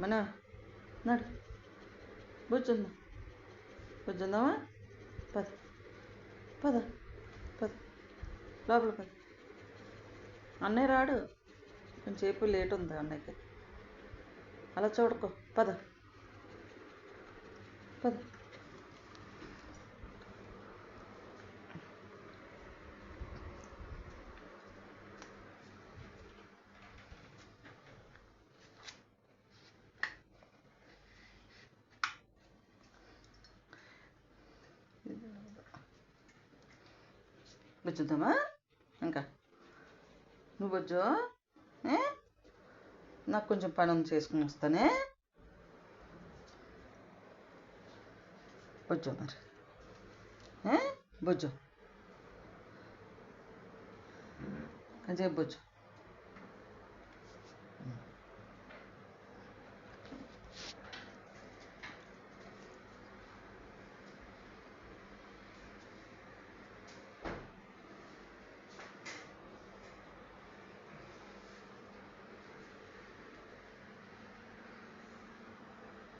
మన నడు కూర్చుందాం కూర్చుందామా పద పద పద లోపల పద అన్నయ్య రాడు కొంచెంసేపు లేట్ ఉంది అన్నయ్యకి అలా చూడకో పద పద బుజ్జుద్దామా? ఇంకా. నువ్వు బుజ్జు ఏ? నాకు కొంచెం పని చేసుకుని వస్తానే. బుజ్జు మరి. ఏ? బుజ్జు. కొంచెం బుజ్జు.